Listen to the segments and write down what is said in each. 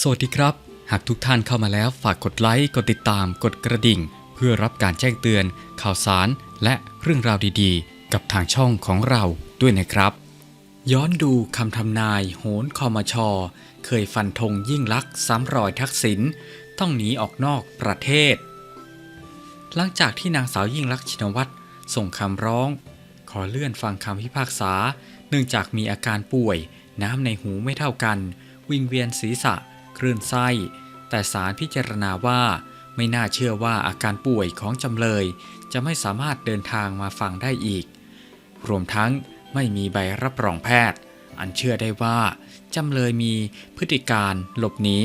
สวัสดีครับ หากทุกท่านเข้ามาแล้วฝากกดไลค์ กดติดตาม กดกระดิ่ง เพื่อรับการแจ้งเตือน ข่าวสาร และเรื่องราวดีๆ กับทางช่องของเราด้วยนะครับ ย้อนดูคำทำนายโหนคอมชอเคยฟันธงยิ่งลักษณ์ซ้ำรอยทักษิณต้องหนีออกนอกประเทศ หลังจากที่นางสาวยิ่งลักษณ์ชินวัตรส่งคำร้อง ขอเลื่อนฟังคำพิพากษา เนื่องจากมีอาการป่วย น้ำในหูไม่เท่ากัน วิงเวียนศีรษะ คลื่นไส้ แต่ศาลพิจารณาว่า ไม่น่าเชื่อว่าอาการป่วยของจำเลย จะไม่สามารถเดินทางมาฟังได้อีก รวมทั้งไม่มีใบรับรองแพทย์ อันเชื่อได้ว่าจำเลยมีพฤติการหลบหนี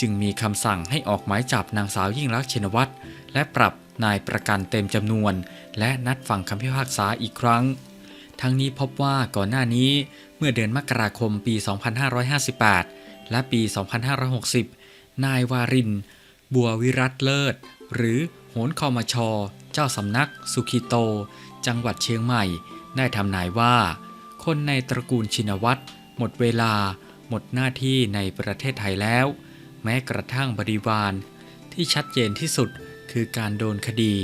จึงมีคำสั่งให้ออกหมายจับนางสาวยิ่งลักชินวัตรและปรับนายประกันเต็มจำนวน และนัดฟังคำพิพากษาอีกครั้ง ทั้งนี้พบว่าก่อนหน้านี้เมื่อเดือนมกราคมปี 2558 และปี 2560 นายวาริน บัววิรัตเลิศ หรือโหนคอมชอเจ้าสำนัก สุขิโต จังหวัดเชียงใหม่ ได้ทำนายว่า คนในตระกูลชินวัตรหมดเวลา หมดหน้าที่ในประเทศไทยแล้ว แม้กระทั่งบริวาร ที่ชัดเจนที่สุดคือการโดนคดี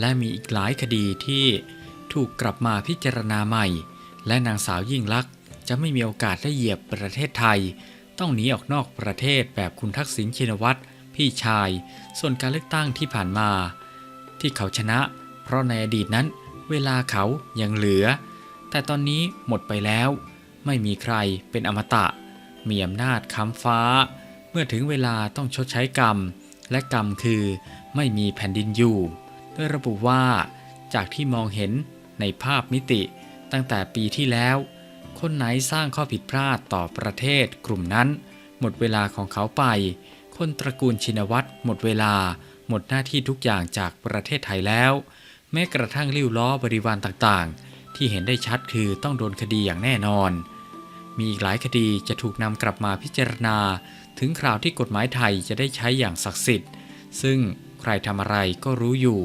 และมีอีกหลายคดีที่ถูกกลับมาพิจารณาใหม่ และนางสาวยิ่งลักษณ์จะไม่มีโอกาสได้เหยียบประเทศไทย ต้องหนีออกนอกประเทศแบบคุณทักษิณชินวัตรพี่ชาย ส่วนการเลือกตั้งที่ผ่านมา ที่เขาชนะ เพราะในอดีตนั้นเวลาเขายังเหลือ แต่ตอนนี้หมดไปแล้ว ไม่มีใครเป็นอมตะ มีอำนาจค้ำฟ้า เมื่อถึงเวลาต้องชดใช้กรรม และกรรมคือไม่มีแผ่นดินอยู่โดยระบุว่าจากที่มองเห็นในภาพมิติตั้งแต่ปีที่แล้ว คนไหนสร้างข้อผิดพลาดต่อประเทศกลุ่มนั้น หมดเวลาของเขาไป คนตระกูลชินวัตรหมดเวลา หมดหน้าที่ทุกอย่างจากประเทศไทยแล้ว แม้กระทั่งลิ้วล้อบริวารต่างๆ ที่เห็นได้ชัดคือต้องโดนคดีอย่างแน่นอน มีอีกหลายคดีจะถูกนำกลับมาพิจารณา ถึงคราวที่กฎหมายไทยจะได้ใช้อย่างศักดิ์สิทธิ์ ซึ่งใครทำอะไรก็รู้อยู่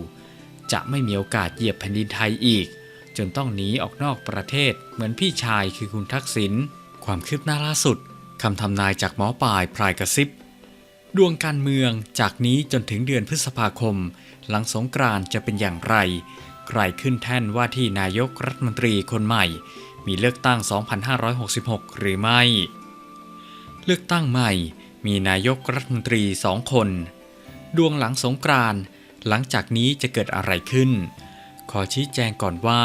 จะไม่มีโอกาสเหยียบแผ่นดินไทยอีก จนต้องหนีออกนอกประเทศ เหมือนพี่ชายคือคุณทักษิณความคืบหน้าล่าสุดคำทำนายจากหมอปลายพรายกระซิบ ดวงการเมืองจากนี้จนถึงเดือนพฤษภาคม หลังสงกรานจะเป็นอย่างไร ใครขึ้นแท่นว่าที่นายกรัฐมนตรีคนใหม่ มีเลือกตั้ง 2566 หรือไม่ เลือกตั้งใหม่ มีนายกรัฐมนตรีสองคน ดวงหลังสงกรานหลังจากนี้จะเกิดอะไรขึ้น ขอชี้แจงก่อนว่า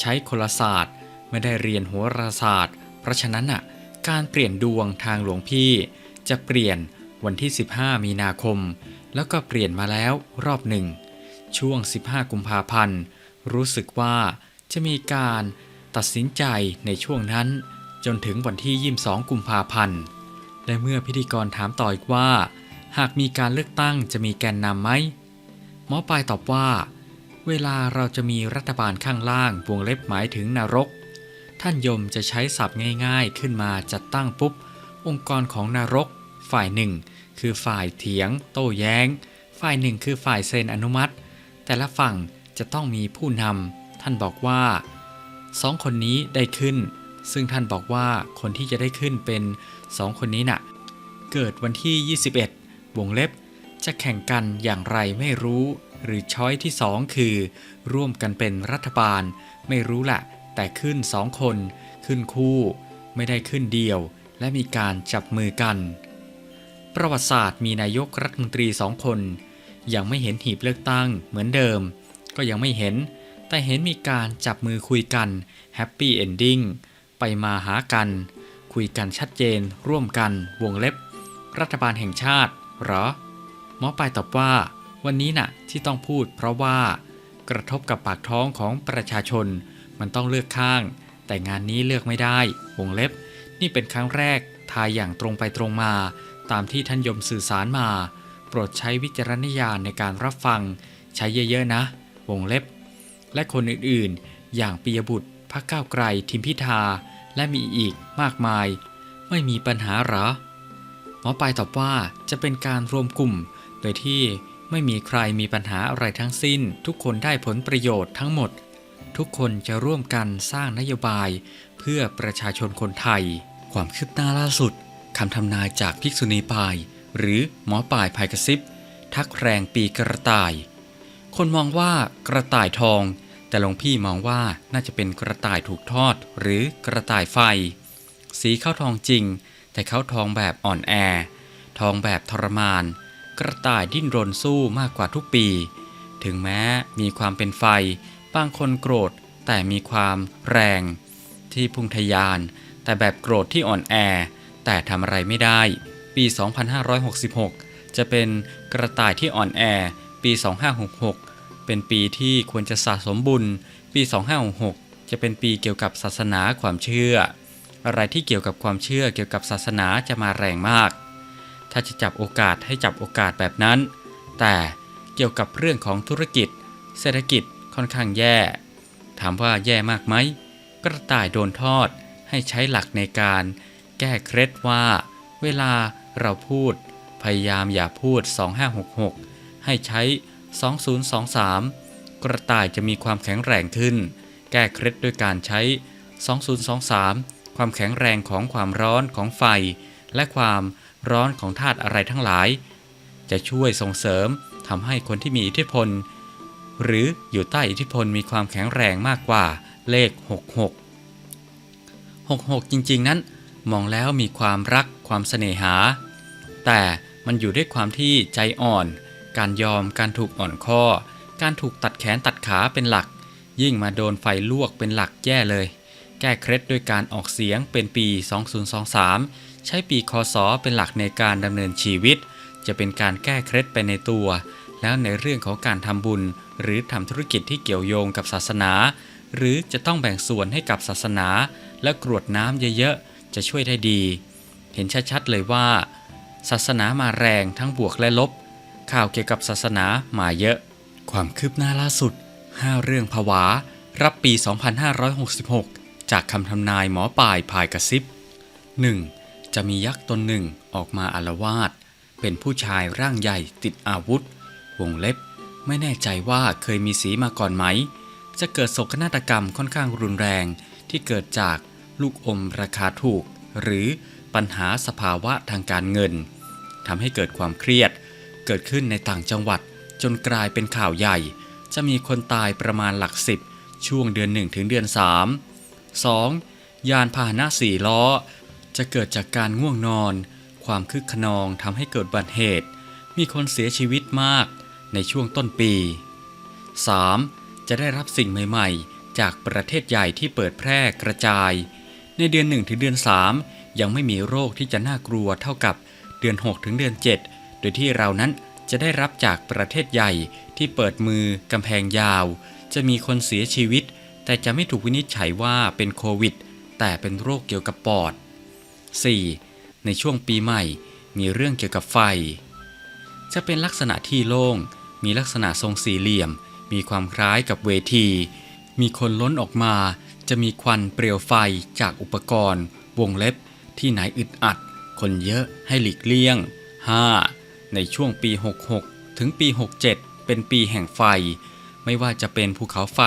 ใช้คนละศาสตร์ไม่ได้เรียนโหราศาสตร์ เพราะฉะนั้นอะการเปลี่ยนดวงทางหลวงพี่ จะเปลี่ยนวันที่ 15 มีนาคม แล้วก็เปลี่ยนมาแล้วรอบหนึ่ง ช่วง 15 กุมภาพันธ์ รู้สึกว่าจะมีการตัดสินใจในช่วงนั้น จนถึงวันที่ 22 กุมภาพันธ์ และเมื่อพิธีกรถามต่ออีกว่า หากมีการเลือกตั้งจะมีแกนนำไหมหมอปลายตอบว่า เวลาเราจะมีรัฐบาลข้างล่างวงเล็บหมายถึงนรก ท่านยมจะใช้ศัพท์ง่ายๆขึ้นมาจัดตั้งปุ๊บ องค์กรของนรก ฝ่ายหนึ่ง คือฝ่ายเถียง โต้แย้ง ฝ่ายหนึ่งคือฝ่ายเซ็นอนุมัติ แต่ละฝั่งจะต้องมีผู้นำท่านบอกว่าสองคนนี้ได้ขึ้น ซึ่งท่านบอกว่าคนที่จะได้ขึ้นเป็นสองคนนี้น่ะ เกิดวันที่ 21 วงเล็บจะแข่งกันอย่างไรไม่รู้ หรือช้อยที่ 2 คือ ร่วมกันเป็นรัฐบาล ไม่รู้แหละแต่ขึ้นสองคน ขึ้นคู่ ไม่ได้ขึ้นเดียว และมีการจับมือกัน ประวัติศาสตร์มีนายกรัฐมนตรีสองคน ยังไม่เห็นหีบเลือกตั้งเหมือนเดิม ก็ยังไม่เห็น แต่เห็นมีการจับมือคุยกันแฮปปี้เอนดิ้งไปมาหากัน คุยกันชัดเจน ร่วมกัน วงเล็บ รัฐบาลแห่งชาติ หรอ หมอปลายตอบว่า วันนี้น่ะที่ต้องพูดเพราะว่ากระทบกับปากท้องของประชาชน มันต้องเลือกข้าง แต่งานนี้เลือกไม่ได้ วงเล็บ นี่เป็นครั้งแรกทายอย่างตรงไปตรงมา ตามที่ท่านยมสื่อสารมา โปรดใช้วิจารณญาณในการรับฟัง ใช้เยอะๆนะ วงเล็บ และคนอื่นๆ อย่างปิยบุตรพักก้าวไกลทิมพิธา และมีอีกมากมาย ไม่มีปัญหาหรอหมอปลายตอบว่าจะเป็นการรวมกลุ่ม โดยที่ ไม่มีใครมีปัญหาอะไรทั้งสิ้น ทุกคนได้ผลประโยชน์ทั้งหมด ทุกคนจะร่วมกันสร้างนโยบาย เพื่อประชาชนคนไทย ความคืบหน้าล่าสุดคำทำนายจากภิกษุณีปาย หรือหมอปายภายกระซิบ ทักแรงปีกระต่าย คนมองว่ากระต่ายทอง แต่หลวงพี่มองว่าน่าจะเป็นกระต่ายถูกทอด หรือกระต่ายไฟ สีเข้าทองจริง แต่เข้าทองแบบอ่อนแอ ทองแบบทรมาน กระต่ายดิ้นรนสู้มากกว่าทุกปี ถึงแม้มีความเป็นไฟ บางคนโกรธแต่มีความแรง ที่พุ่งทะยาน แต่แบบโกรธที่อ่อนแอ แต่ทำอะไรไม่ได้ ปี 2566 จะเป็นกระต่ายที่อ่อนแอ ปี 2566 เป็นปีที่ควรจะสะสมบุญ ปี 2566 จะเป็นปีเกี่ยวกับศาสนาความเชื่อ อะไรที่เกี่ยวกับความเชื่อเกี่ยวกับศาสนาจะมาแรงมาก ถ้าจะจับโอกาสให้จับโอกาสแบบนั้น แต่เกี่ยวกับเรื่องของธุรกิจ เศรษฐกิจค่อนข้างแย่ ถามว่าแย่มากไหมกระต่ายโดนทอดให้ใช้หลักในการ แก้เคล็ดว่า เวลาเราพูด พยายามอย่าพูด 2566 ให้ใช้ 2023 กระต่ายจะมีความแข็งแรงขึ้น แก้เคล็ดด้วยการใช้ 2023 ความแข็งแรงของความร้อนของไฟ และความ ร้อนของธาตุอะไรทั้งหลาย จะช่วยส่งเสริมทำให้คนที่มีอิทธิพล หรืออยู่ใต้อิทธิพลมีความแข็งแรงมากกว่าเลข 66 66 จริง ๆ นั้น มองแล้วมีความรักความเสน่หา แต่มันอยู่ด้วยความที่ใจอ่อน การยอมการถูกอ่อนข้อ การถูกตัดแขนตัดขาเป็นหลัก ยิ่งมาโดนไฟลวกเป็นหลักแย่เลย แก้เคล็ดด้วยการออกเสียงเป็นปี 2023 ใช้ปีคศเป็นหลักในการดำเนินชีวิต จะเป็นการแก้เคล็ดไปในตัว แล้วในเรื่องของการทำบุญ หรือทำธุรกิจที่เกี่ยวโยงกับศาสนา หรือจะต้องแบ่งส่วนให้กับศาสนา และกรวดน้ำเยอะๆ จะช่วยได้ดี เห็นชัดๆเลยว่า ศาสนามาแรงทั้งบวกและลบ ข่าวเกี่ยวกับศาสนามาเยอะ ความคืบหน้าล่าสุด 5 เรื่องผวา รับปี 2566 จากคำทำนายหมอปลายพายกระซิบ 1. จะมียักษ์ตนหนึ่งออกมาอารวาสเป็นผู้ชายร่างใหญ่ติดอาวุธ วงเล็บ ไม่แน่ใจว่าเคยมีสีมาก่อนไหม จะเกิดโศกนาฏกรรมค่อนข้างรุนแรงที่เกิดจากลูกอมราคาถูก หรือปัญหาสภาวะทางการเงินทำให้เกิดความเครียด เกิดขึ้นในต่างจังหวัด จนกลายเป็นข่าวใหญ่ จะมีคนตายประมาณหลักสิบช่วงเดือน1ถึงเดือน3 2. ยานพาหนะสี่ล้อ จะเกิดจากการง่วงนอน ความคึกขนองทำให้เกิดบัติเหตุ มีคนเสียชีวิตมากในช่วงต้นปี 3. จะได้รับสิ่งใหม่ ๆ จากประเทศใหญ่ที่เปิดแพร่กระจาย ในเดือน1ถึงเดือน3 ยังไม่มีโรคที่จะน่ากลัวเท่ากับเดือน6ถึงเดือน 7 โดยที่เรานั้นจะได้รับจากประเทศใหญ่ที่เปิดมือกำแพงยาว จะมีคนเสียชีวิต แต่จะไม่ถูกวินิจฉัยว่าเป็นโควิด แต่เป็นโรคเกี่ยวกับปอด 4. ในช่วงปีใหม่มีเรื่องเกี่ยวกับไฟ จะเป็นลักษณะที่โล่ง มีลักษณะทรงสี่เหลี่ยม มีความคล้ายกับเวที มีคนล้นออกมา จะมีควันเปลวไฟจากอุปกรณ์ วงเล็บ ที่ไหนอึดอัด คนเยอะให้หลีกเลี่ยง 5. ในช่วงปี 66 ถึงปี 67 เป็นปีแห่งไฟ ไม่ว่าจะเป็นภูเขาไฟ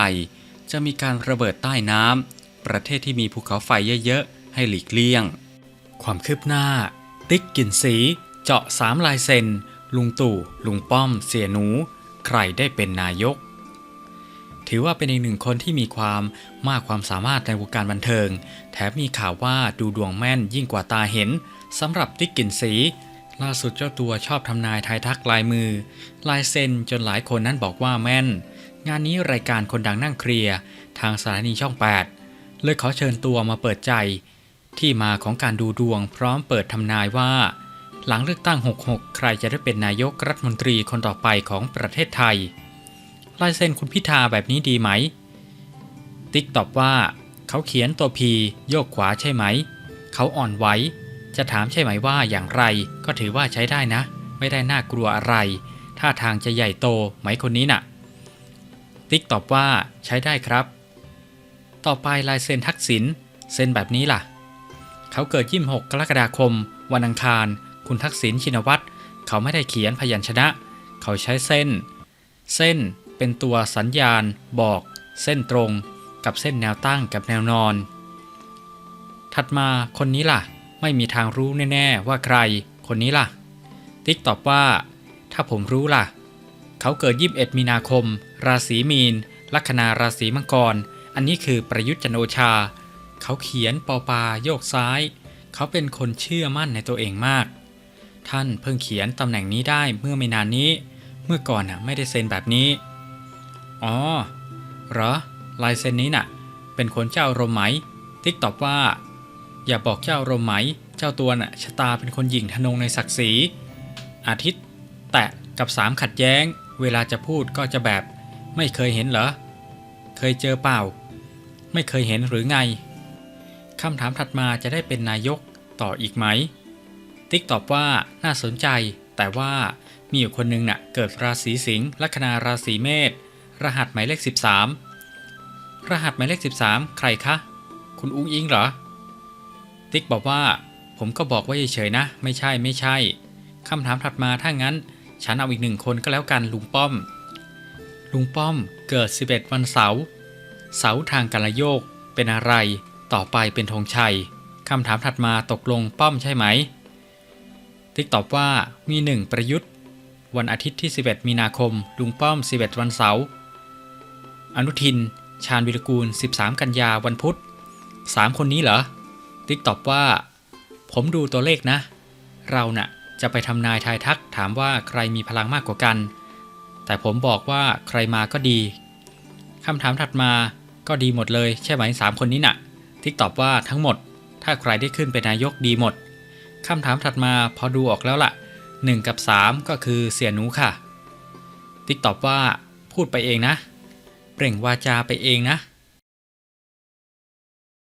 จะมีการระเบิดใต้น้ำ ประเทศที่มีภูเขาไฟเยอะๆ ให้หลีกเลี่ยง ความคืบหน้า ติ๊กกลิ่นสี เจาะสามลายเซ็น ลุงตู่ ลุงป้อม เสียหนู ใครได้เป็นนายก ถือว่าเป็นอีกหนึ่งคนที่มีความมากความสามารถในวงการบันเทิง แถมมีข่าวว่าดูดวงแม่นยิ่งกว่าตาเห็นสำหรับติ๊กกลิ่นสีล่าสุดเจ้าตัวชอบทำนายทายทักลายมือ ลายเซ็นจนหลายคนนั้นบอกว่าแม่น งานนี้รายการคนดังนั่งเคลียร์ทางสถานีช่อง 8 เลยขอเชิญตัวมาเปิดใจ ที่มาของการดูดวงพร้อมเปิดทำนายว่า หลังเลือกตั้ง 66 ใครจะได้เป็นนายกรัฐมนตรีคนต่อไปของประเทศไทยลายเซ็นคุณพิธาแบบนี้ดีไหม ติ๊กตอบว่า เขาเขียนตัวพีโยกขวาใช่ไหม เขาอ่อนไหวจะถามใช่ไหมว่าอย่างไร ก็ถือว่าใช้ได้นะ ไม่ได้น่ากลัวอะไรท่าทางจะใหญ่โตไหมคนนี้น่ะ ติ๊กตอบว่าใช้ได้ครับ ต่อไปลายเซ็นทักษิณเซ็นแบบนี้ล่ะ เขาเกิด26กรกฎาคม วันอังคาร คุณทักษิณชินวัตรเขาไม่ได้เขียนพยัญชนะ เขาใช้เส้น เส้นเป็นตัวสัญญาณ บอก เส้นตรง กับเส้นแนวตั้งกับแนวนอน ถัดมาคนนี้ล่ะ ไม่มีทางรู้แน่ ๆ ว่าใคร คนนี้ล่ะ ติ๊กตอบว่า ถ้าผมรู้ล่ะ เขาเกิด 21 มีนาคม ราศีมีน ลัคนาราศีมังกร อันนี้คือประยุทธ์จันโอชา เขาเขียนปอปาโยกซ้าย เขาเป็นคนเชื่อมั่นในตัวเองมาก ท่านเพิ่งเขียนตำแหน่งนี้ได้เมื่อไม่นานนี้ เมื่อก่อนน่ะไม่ได้เซ็นแบบนี้ อ๋อ เหรอ ลายเซ็นนี้น่ะ เป็นคนเจ้าอารมณ์ไหม ติ๊กตอบว่า อย่าบอกเจ้าอารมณ์ไหม เจ้าตัวน่ะชะตาเป็นคนหยิ่งทนงในศักดิ์ศรี อาทิตย์ แตะกับสามขัดแย้ง เวลาจะพูดก็จะแบบ ไม่เคยเห็นเหรอ เคยเจอเปล่า ไม่เคยเห็นหรือไงคำถามถัดมาจะได้เป็นนายกต่ออีกไหม ติ๊กตอบว่าน่าสนใจ แต่ว่ามีอยู่คนหนึงน่ะเกิดราศีสิงห์ลัคนาราศีเมษรหัสหมายเลข 13 รหัสหมายเลข 13 ใครคะ คุณอุ้งอิงเหรอ ติ๊กบอกว่า ผมก็บอกว่าเฉยๆนะ ไม่ใช่ไม่ใช่คำถามถัดมาถ้างั้น ฉันเอาอีกหนึ่งคนก็แล้วกันลุงป้อม ลุงป้อมเกิด 11 วันเสาร์เสาร์ทางกาลโยกเป็นอะไร ต่อไปเป็นธงชัยคำถามถัดมาตกลงป้อมใช่ไหม ติ๊กตอบว่ามีหนึ่งประยุทธ์ วันอาทิตย์ที่ 11 มีนาคม ลุงป้อม 11 วันเสาร์อนุทิน ชาญวิรกูล 13 กันยาวันพุธ 3 คนนี้เหรอ ติ๊กตอบว่า ผมดูตัวเลขนะ เราน่ะ จะไปทำนายทายทักถามว่าใครมีพลังมากกว่ากัน แต่ผมบอกว่าใครมาก็ดีคำถามถัดมาก็ดีหมดเลยใช่ไหมสามคนนี้น่ะติ๊กตอบว่าทั้งหมด ถ้าใครได้ขึ้นเป็นนายกดีหมดคำถามถัดมาพอดูออกแล้วล่ะ 1 กับ 3 ก็คือเสียหนูค่ะ ติ๊กตอบว่า พูดไปเองนะ เปล่งวาจาไปเองนะ